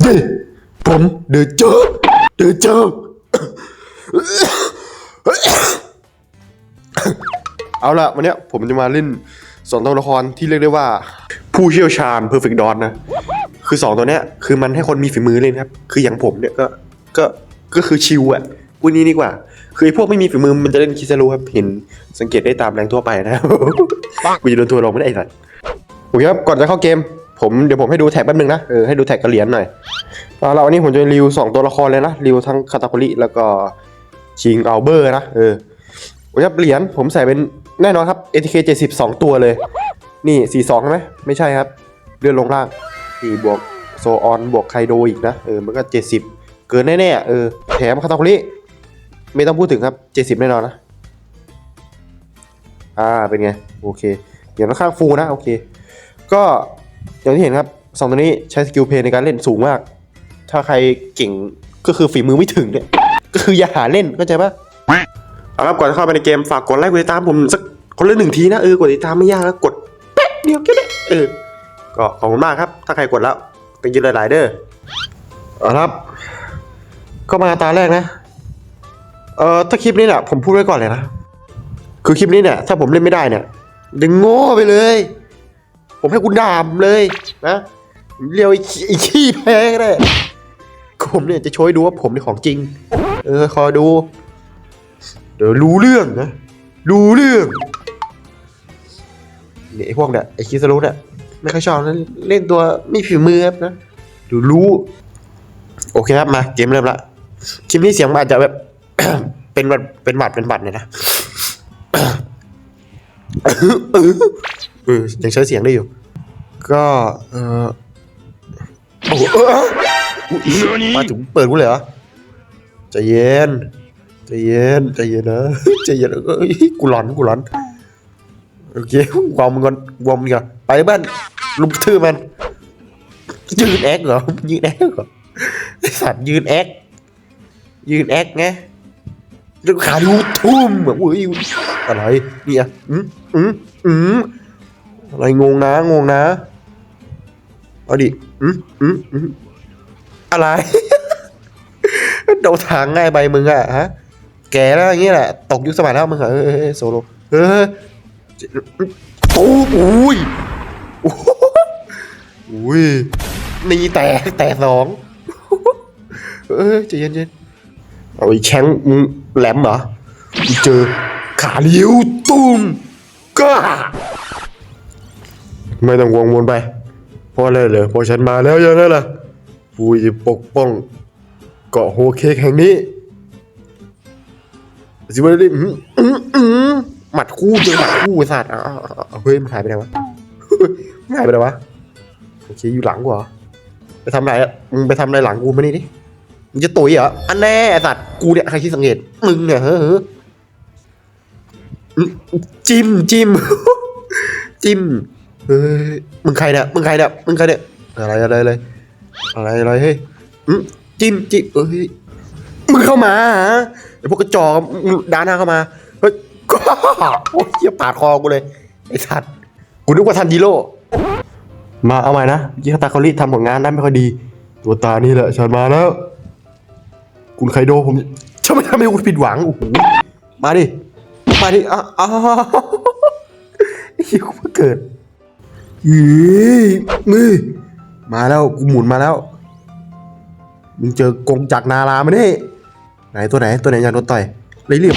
เฮ้ยผมเดือดเจอเดือดเจอเอาละวันเนี้ยผมจะมาเล่นสองตัวละครที่เรียกได้ว่า ผู้เชี่ยวชาญ Perfect Dawn นะ คือสองตัวเนี้ยคือมันให้คนมีฝีมือเล่นครับ คืออย่างผมเนี่ยก็ก็ก็คือชิวอะพูดนี้ดีกว่า คือไอ้พวกไม่มีฝีมือมันจะเล่นคิซารุครับเห็นสังเกตได้ตามแรงทั่วไปนะครับกูจะโดนทัวร์ลงไม่ได้ไอ้สัตว์โอเคครับก่อนจะเข้าเกม ผมเดี๋ยวผมให้ดูแท็กแป๊บนึงนะเออให้ดูแท็กกระเหรียญหน่อยเอาละวันนี้ผมจะรีวิวสองตัวละครเลยนะรีวิวทั้งคาตาคุริแล้วก็ชิงอัลเบอร์นะเออโอเคครับเหรียญผมใส่เป็นแน่นอนครับ ATK 70สองตัวเลย นี่ 42ใช่ไหมไม่ใช่ครับ เลื่อนลงล่างนี่บวกโซออนบวกไคโดอีกนะเออมันก็ 70 เกินแน่ๆเออแถมคาตาคุริไม่ต้องพูดถึงครับ 70 แน่นอนนะ อ่าเป็นไง โอเค เดี๋ยวเราข้างฟูนะ โอเค ก็ อย่างที่เห็นครับสองตัวนี้ใช้สกิลเพย์ในการเล่นสูงมาก ถ้าใครเก่งก็คือฝีมือไม่ถึงเนี่ย ก็คืออย่าหาเล่นเข้าใจปะเอาครับก่อนจะเข้าไปในเกมฝากกดไลค์กดติดตามผมสักคนละหนึ่งทีนะเออกดติดตามไม่ยากนะกดแป๊บเดียวแค่นี้เออก็ขอบคุณมากครับ ถ้าใครกดแล้วเป็ยืนหลายๆเด้อเอาละครับ ก็มาตาแรกนะเอ่อถ้าคลิปนี้เนี่ยผมพูดไว้ก่อนเลยนะคือคลิปนี้เนี่ยถ้าผมเล่นไม่ได้เนี่ยดึงโง่ไปเลย ผมให้คุณด่ามเลยนะเรียวไอ้ขี้ไอ้ขี้แพ้ก็ได้ผมเนี่ยจะโชว์ให้ดูว่าผมเนี่ของจริง เออคอยดู เดี๋ยวรู้เรื่องนะ รู้เรื่องเนี่ยไอ้พวกเนี่ยไอ้คิสรุเนี่ยไม่ค่อยชอบนะเล่นตัวไม่ฝีมือครับนะเดูรู้ โอเคครับมาเกมเริ่มละคลิปนี้เสียงมันอาจจะแบบ เป็นบัดเป็นบัดเป็นบัดเนี่ยนะ เออยังใช้เสียงได้อยู่ ก็เออโอ้โหมาถึงเปิดกูเลยเหรอใจเย็นใจเย็นใจเย็นนะใจเย็นเอ้ยกูร้อนกูร้อนโอเควอมมันก่อนวอมมันก่อนไปบ้านลุมกทื่อมันยืนแอคเหรอยืนแอคเหรอไอสัตว์ยืนแอคยืนแอคไงแล้วขาดูทุ่มแบบอุ้ยอะไรเนี่ยอืมอืมอืม อะไรงงนะงงนะ เอาดิอืมอืมอืมอะไรเดาทางง่ายไปมึงอะฮะ แกแล้วอย่างเงี้ยแหละ ตกยุคสมัยแล้วมึงเออเอเออโซโลเออโอ้อุ้ยโอ้โหอุ้ยนี่แตกแตกสองเออใจเย็นๆเอาไอ้แชงมึงแหลมเหรอเจอขาเลี้ยวตุ้มก็ ไม่ต้องวงวนไปเพราะอะไรเหรอเพราะฉันมาแล้วยังไงล่ะกูจะปกป้องเกาะโฮเค้กแห่งนี้สิวันนี้หมัดคู่เจอหมัดคู่ไอ้สัตว์อ้าวเฮ้ยมันหายไปไหนวะหายไปไหนวะโอเคอยู่หลังกูเหรอไปทำอะไรมึงไปทำอะไรหลังกูมานี่ดิมึงจะตุ๋ยเหรออันแน่ไอ้สัตว์กูเนี่ยใครคิดสังเกตมึงเนี่ยเฮ้อจิ้มจิ้มจิ้ม เฮ้ยมึงใครเนี่ยมึงใครเนี่ยมึงใครเนี่ยอะไรอะไรอะไรอะไรอะไรเฮ้ยอืมจิ้มจิ้มเอ้ยมึงเข้ามาฮะไอพวกกระจอกด้านหน้าเข้ามาเฮ้ยก็โอ้ยเหี้ยปาดคอกูเลยไอ้สัตว์กูนึกว่าทันจิโร่มาเอาใหม่นะยี่ห้อตาคอริทำผลงานได้ไม่ค่อยดี ตัวตานี่แหละฉันมาแล้ว คุณไคโดผมจะไม่ทำให้คุณผิดหวังโอ้โหมาดิมาดิอ้าวอ้าวเหี้ยกูเพิ่งเกิด เฮ้ยมือมาแล้วกูหมุนมาแล้ว มึงเจอกงจักนารามาดิไหนตัวไหนตัวไหนอยากโดนต่อยเลยเรียบ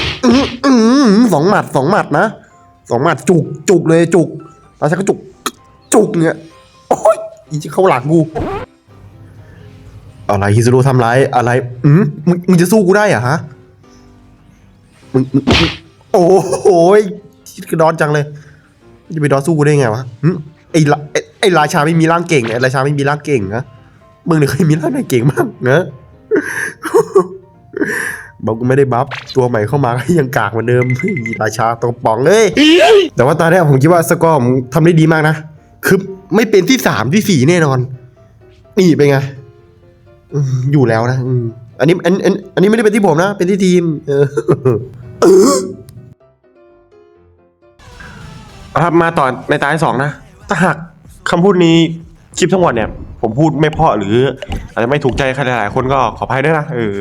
สองหมัดสองหมัดนะสองหมัดจุกจุกเลยจุกตาฉันก็จุก จุกเนี่ยโอ้ยอีจะเข้าหลังกูอะไรฮิซูรุทำไรายอะไรอืมมึงมึงจะสู้กูได้อะฮะมึงมึงโอ้โหยกระดอนจังเลยจะไปดอนสู้กูได้ไงวะหึ ไอ้ละไอ้ไอ้ราชาไม่มีร่างเก่งไอ้ราชาไม่มีร่างเก่งนะมึงเนี่ยเคยมีร่างไหนเก่งบ้างนะบอกกูไม่ได้บัฟตัวใหม่เข้ามาก็ยังกากเหมือนเดิมเฮ้ยราชาตรงป่องเลยแต่ว่าตอนแรกผมคิดว่าสกอร์ผมทำได้ดีมากนะคือไม่เป็นที่สามที่สี่แน่นอน นี่เป็นไงอยู่แล้วนะอันนี้อันอันอันนี้ไม่ได้เป็นที่ผมนะ เป็นที่ทีม เออครับมาต่อในตาที่สองนะ ถ้าหากคำพูดนี้คลิปทั้งหมดเนี่ย ผมพูดไม่เพาะหรืออาจจะไม่ถูกใจใครหลายๆคนก็ขออภัยด้วยนะเออ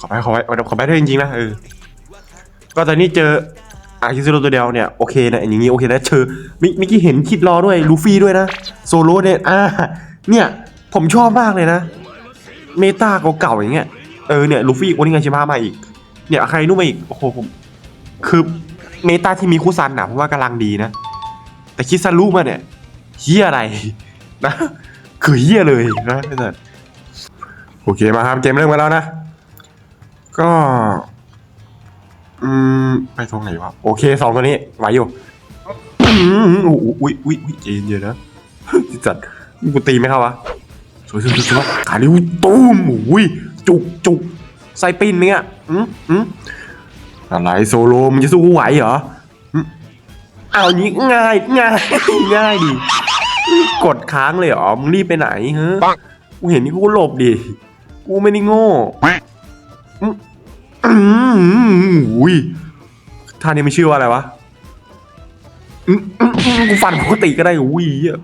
ขออภัยขออภัยขออภัยด้วยจริงๆนะเออก็ตอนนี้เจออาคิซิโรตัวเดียวเนี่ยโอเคนะอย่างงี้โอเคนะเจอมิมื่อกี้เห็นคิดรอด้วยลูฟี่ด้วยนะโซโล่เนี่ยอ่าเนี่ยผมชอบมากเลยนะ เมตาเก่าๆอย่างเงี้ยเออเนี่ยลูฟี่โอนิงาชิมะมาอีก เนี่ยใครนู่นมาอีกโอ้โหผมคือเมตาที่มีคุซันนะผมว่ากำลังดีนะ แต่คิดซารุมาเนี่ยเฮียอะไรนะคือเฮียเลยนะไอ้สัสโอเคมาครับเกมเริ่มมาแล้วนะ ก็ อืมไปตรงไหนวะโอเคสองตัวนี้ไหวอยู่อืมอุ้ยอุ้ยอุ้ยอุ้ยใจเย็นนะจัดกูตีไหม่เข้าวะสวยสวยสวยขาดิวตูมอุ้ยจุกจุกไซปินเนี่ยอืมอืมอะไรโซโลมึงจะสู้กูไหวเหรอ เอาอย่างนี้ง่ายง่ายง่ายดิกดค้างเลยเหรอมึงรีบไปไหนฮะกูเห็นนี่กูก็หลบดิกูไม่ได้โง่อืมอืมอุ้ยท่านี้ไม่ชื่อว่าอะไรวะอืมอืมอืมกูฟันปกติก็ได้อุ้ยเหี้ย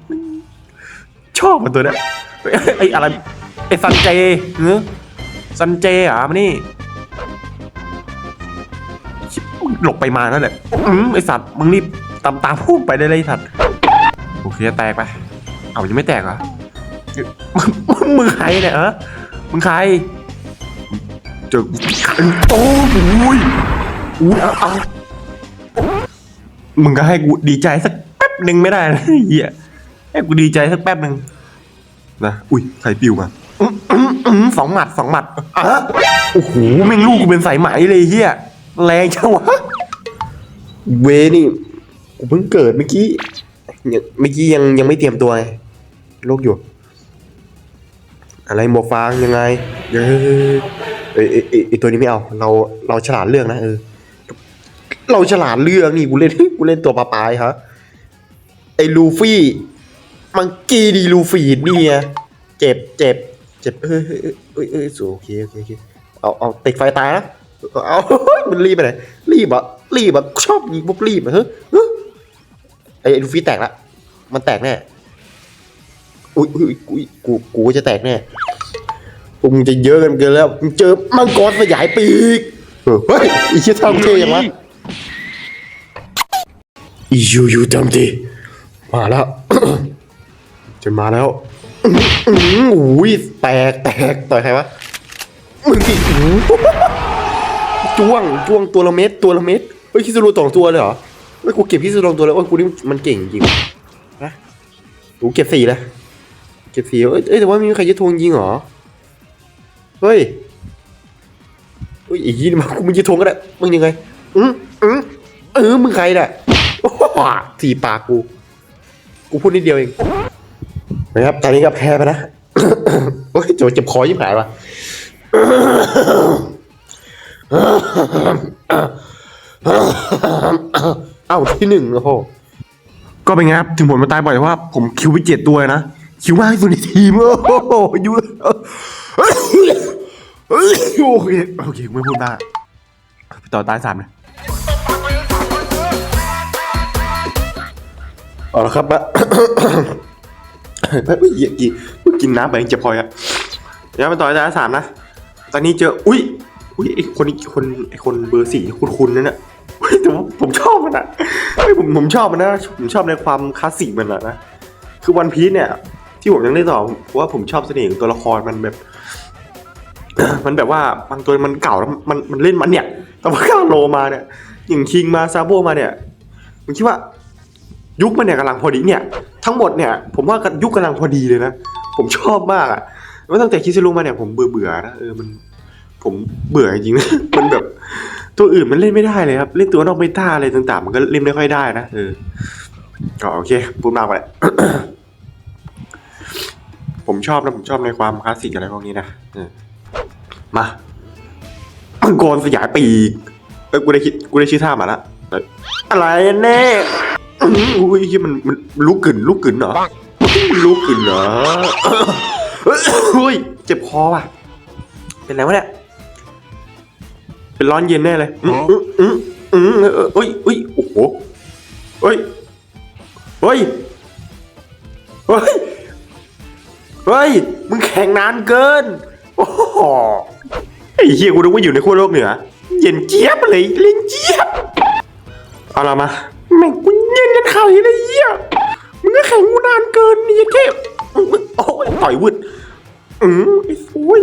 ชอบมันตัวเนี้ยไอ้ไอ้อะไรไอ้ซันเจเนื้อซันเจเหรอะมันนี่หลบไปมานั่นแหละอืมไอสัตว์มึงรีบ ตามตามพุ่งไปได้เลยไอ้สัตว์โอเคแตกไปเอายังไม่แตกเหรอมึงมึงมึงใครเนี่ยเออมึงใครเจอโอ้โหยอุ้ยเอาเอามึงก็ให้กูดีใจสักแป๊บหนึ่งไม่ได้นะเฮียให้กูดีใจสักแป๊บหนึ่งนะอุ้ยใครปิวมาอื้ออื้ออื้อสองหมัดสองหมัดอะโอ้โหแม่งลูกกูเป็นสายไหมเลยเฮียแรงจังวะเวนี่ กูเพิ่งเกิดเมื่อกี้ยังเมื่อกี้ยังยังไม่เตรียมตัวไงโลกอยู่ อะไรหมวกฟางยังไงเอ้ยเอ้ยเอ้ยเอ้ยไอตัวนี้ไม่เอา เราเราฉลาดเรื่องนะเออ เราฉลาดเรื่องนี่กูเล่น กูเล่นตัวปลาปลายฮะไอลูฟี่มังกี้ดีลูฟี่นี่ไงเจ็บเจ็บเจ็บเอ้ยเอ้ยเอ้ยเอ้ยโอเคโอเคโอเคเอาเอาติดไฟตายนะเอา มันรีบไปไหนรีบอะรีบอะชอบยิงปุ๊บรีบอะเฮ้ยเฮ้ย ไอลูฟี่แตกละ มันแตกแน่ อุ้ยอุ้ยอุ้ยกู กูจะแตกแน่พวกมึงจะเยอะกันเกินแล้วมึงเจอมังกรสยายปีก เฮ้ยอีเชี่ยทำเท่ยังวะอียูยูทำดีมาแล้ว จะมาแล้วอุ้ยแตกแตกต่อยใครวะ มึงกี่จ้วงจ้วงตัวละเม็ดตัวละเม็ดเฮ้ยคิดสรูสองตัวเลยเหรอ เฮ้ยกูเก็บคิสรูสองตัวเลยโอ้ยกูนี่มันเก่งจริงนะกูเก็บสี่เลยเก็บสี่เอ้ยเอ้ยแต่ว่ามีใครจะทวงยิงเหรอเฮ้ยเฮ้ยอีกยี่นมากูมึงจะทวงก็ได้มึงยังไงอืมอืมเออมึงใครน่ะสี่ปากกูกูพูดนิดเดียวเองนะครับตอนนี้ก็แพ้ไปนะโอ้ยโจเจ็บคอยิ่งหายว่ะ เอ้าที่หนึ่งโอ้โหก็เป็นไงครับถึงผมมาตายบ่อยแต่ว่าผมคิวไปเจ็ดตัวเลยนะ คิวมากที่สุดในทีมโอ้โหยูโอเคโอเคกูไม่พูดบ้ากไปต่อตายสามเลยเอาละครับมาไม่ไม่เหยียบกี่กินน้ำไปยังเจ็บคอยอะเดี๋ยวไปต่อตายสามนะ ตอนนี้เจอ อุ้ยอุ้ยไอคนนี้คนไอคนเบอร์สี่คุณคุณนั่นน่ะเฮ้ย แต่ว่าผมชอบมันอะเฮ้ยผมผมชอบมันนะผมชอบในความคลาสสิกมันอะนะคือวันพีซเนี่ย ที่ผมยังเล่นต่อว่าผมชอบเสน่ห์ของตัวละครมันแบบ มันแบบว่าบางตัวมันเก่าแล้วมันมันเล่นมันเนี่ย แต่ว่าก้าโลมาเนี่ยอย่างคิงมาซาโบมาเนี่ยผมคิดว่ายุคมันเนี่ยกำลังพอดีเนี่ย ทั้งหมดเนี่ย ผมว่ายุคกำลังพอดีเลยนะผมชอบมากอะว่าตั้งแต่คิซิรุมาเนี่ยผมเบื่อเบื่อนะเออมัน ผมเบื่อจริงๆนะมันแบบ ตัวอื่นมันเล่นไม่ได้เลยครับ เล่นตัวนอกเมตาอะไรต่างๆ มันก็เล่นไม่ค่อยได้นะเออก็โอเค พูดมากไปผมชอบนะผมชอบในความคลาสสิกอะไรพวกนี้นะออมามังกรสยายปีกเอ้ยกูได้คิดกูได้ชื่อท่ามาละเอ้ยอะไรแน่ยอุ้ยเหี้ยมันมันลุกกึ่นลุกกึ่นเหรอลุกกึ่นเหรอเฮ้ยเจ็บคอว่ะ เป็นไรวะเนี่ย เป็นร้อนเย็นแน่เลยอืมอืมอืมอืมเออเอ้ยเอ้ยโอ้โหเฮ้ยเฮ้ยเฮ้ยเฮ้ยมึงแข่งนานเกินโอ้โหไอ้เฮียกูนึกว่าอยู่ในขั้วโลกเหนือเย็นเจี๊ยบเลยเล่นเจี๊ยบเอาละมาแม่งกูเย็นยันไข่เลยเฮียมึงก็แข่งกูนานเกินนี่แค่โอ้ยต่อยวืดอืมไอ้ฟุย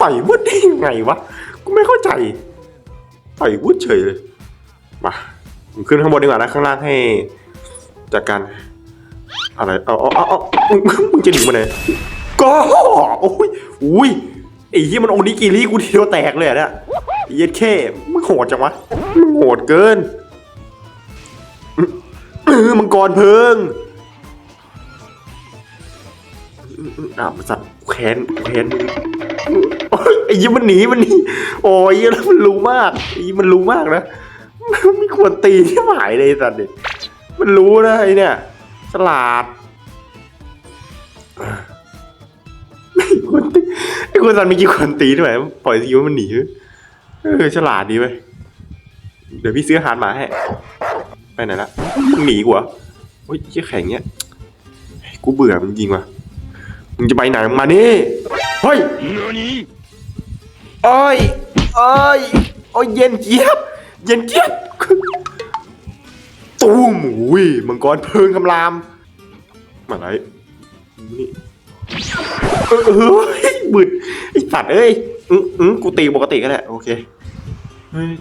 ต่อยวืดได้ยังไงวะกูไม่เข้าใจ ต่อยวืดเฉยเลยมามึงขึ้นข้างบนดีกว่านะข้างล่างให้จัดการอะไรเอาเอาเอาเอามึงมึงจะหนีมาไหนก็โอ้ยอุ้ยไอ้ที่มันโอนิกิริกูทีเดียวแตกเลยอะเนี่ยเย็ดแค่มึงโหดจังวะมึงโหดเกินมังกรเพิงอ่าสัตว์แค้นแค้นมึง โอ้ยไอ้ยี่มันหนีมันหนีโอ้ยแล้วมันรู้มากไอ้ยี่มันรู้มากนะไม่ควรตีที่หมายเลยสัตว์เนี่ยมันรู้นะไอ้เนี่ยฉลาดไอ้คนตีไอ้คนสันมีกี่คนตีด้วยปล่อยทีว่ามันหนีเออฉลาดดีเว้ยเดี๋ยวพี่ซื้ออาหารหมาให้ไปไหนละหนีกูเหรอโอ้ยเชี่ยแข็งเนี้ยกูเบื่อมึงจริงว่ะมึงจะไปไหนมึงมานี่เฮ้ย โอ้ยโอ้ยโอ้ยเย็นเจี๊ยบ เย็นเจี๊ยบ ตูมอุ้ยมังกรเพลิงคำราม มาไหนนี่เออเออเฮ้ยบึดไอสัตว์เอ้ยอืมอืมกูตีปกติก็ได้โอเคเฮ้ย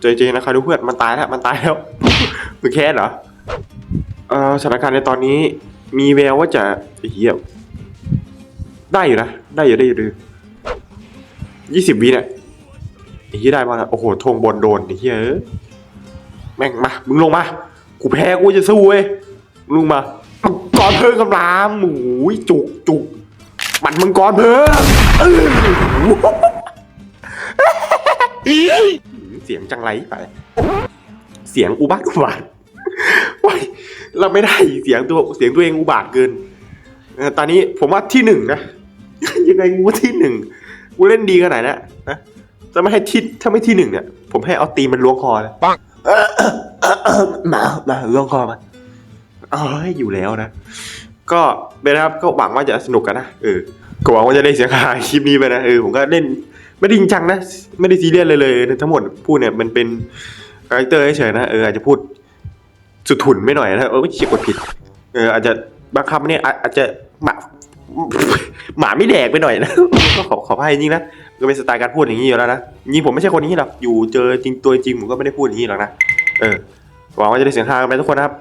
ใจเจนะครับดูเพื่อนมันตายแล้วมันตายแล้วมึงแค่เหรอเอ่อสถานการณ์ในตอนนี้ มีแววว่าจะเหี้ยได้อยู่นะ ได้อยู่ได้อยู่ดี ยี่สิบวิเนี่ยไอ้เหี้ยได้มาแล้วโอ้โหธงบนโดนไอ้เหี้ยเอ้ยแม่งมา มึงลงมา กูแพ้กูจะสู้เว้ยลงมามังกรเพลิงกำลามหมูยจุกจุกมันมังกรเพลิงเออเสียงจังไรไปเสียงอุบาทอุบาทว้ยเราไม่ได้เสียงตัวเสียงตัวเองอุบาทเกินเออตอนนี้ผมว่าที่หนึ่งนะยังไงกูที่หนึ่ง กูเล่นดีขนาดนั้นนะจะไม่ให้ที่ถ้าไม่ที่หนึ่งเนี่ย ผมให้เอาตีนมันล้วงคอเลยมามาล่วงคอมาเอ้ยอยู่แล้วนะ ก็เป็นนะครับก็หวังว่าจะสนุกกันนะเออก็หวังว่าจะได้เสียงหายคลิปนี้ไปนะเออผมก็เล่นไม่ได้จริงจังนะ ไม่ได้ซีเรียสเลยเลยทั้งหมดพูดเนี่ยมันเป็นคาแรคเตอร์เฉยๆนะเอออาจจะพูดสุดถุนไม่หน่อยนะเออไม่เขียนกดผิดเอออาจจะบางคำเนี่ยอาอาจจะหมา หมาไม่แดกไปหน่อยนะ ก็ขอขออภัยจริงนะก็เป็นสไตล์การพูดอย่างนี้อยู่แล้วนะจริงผมไม่ใช่คนนี้หรอกอยู่เจอจริงตัวจริงผมก็ไม่ได้พูดอย่างนี้หรอกนะเออหวังว่าจะได้เสียงฮากันไปทุกคนนะครับ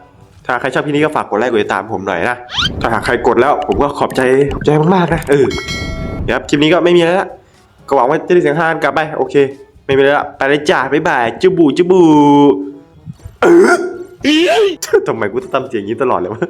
ถ้าใครชอบพี่นี้ก็ฝากกดไลค์กดติดตามผมหน่อยนะถ้าหากใครกดแล้วผมก็ขอบใจขอบใจมากๆนะเออเดี๋ยวครับคลิปนี้ก็ไม่มีแล้วละก็หวังว่าจะได้เสียงฮากันกลับไปโอเค ไม่มีแล้วละไปเลยจ้าบ๊ายบายจูบูจูบูเออทำไมกูต้องทำเสียงอย่างนี้ตลอดเลยวะ